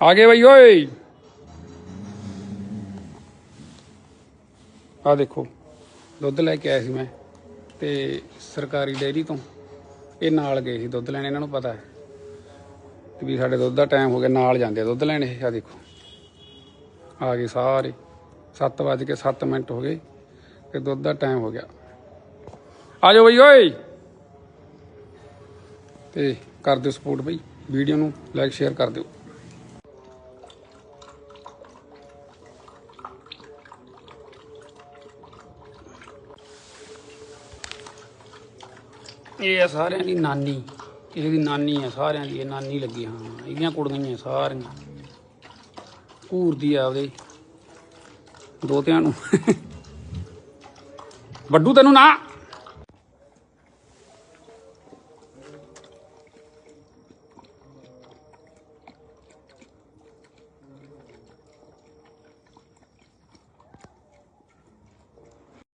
ਆ ਗਏ ਬਈ, ਓਏ। ਆ ਦੇਖੋ, ਦੁੱਧ ਲੈ ਕੇ ਆਇਆ ਸੀ ਮੈਂ ਤੇ ਸਰਕਾਰੀ ਡੇਅਰੀ ਤੋਂ। ਇਹ ਨਾਲ ਗਏ ਸੀ ਦੁੱਧ ਲੈਣ, ਇਹਨਾਂ ਨੂੰ ਪਤਾ ਹੈ ਵੀ ਸਾਡੇ ਦੁੱਧ ਦਾ ਟਾਈਮ ਹੋ ਗਿਆ, ਨਾਲ ਜਾਂਦੇ ਦੁੱਧ ਲੈਣ ਇਹ ਆ ਦੇਖੋ। ਆ ਗਏ ਸਾਰੇ। 7 ਵਜ ਕੇ 7 ਮਿੰਟ ਹੋ ਗਏ ਤੇ ਦੁੱਧ ਦਾ ਟਾਈਮ ਹੋ ਗਿਆ। ਆ ਜਾਓ ਬਈ, ਓਏ। ਤੇ ਕਰ ਦਿਓ ਸਪੋਰਟ ਬਈ, ਵੀਡੀਓ ਨੂੰ ਲਾਈਕ ਸ਼ੇਅਰ ਕਰ ਦਿਓ। ਇਹ ਆ ਸਾਰਿਆਂ ਦੀ ਨਾਨੀ। ਕਿਸੇ ਦੀ ਨਾਨੀ ਆ, ਸਾਰਿਆਂ ਦੀ ਇਹ ਨਾਨੀ ਲੱਗੀ ਹਾਂ ਇਹਦੀਆਂ ਕੁੜੀਆਂ ਆ ਸਾਰੀਆਂ। ਘੂਰਦੀ ਆ ਉਹਦੇ। ਦੋਤਿਆਂ ਨੂੰ। ਵੱਡੂ ਤੈਨੂੰ ਨਾ।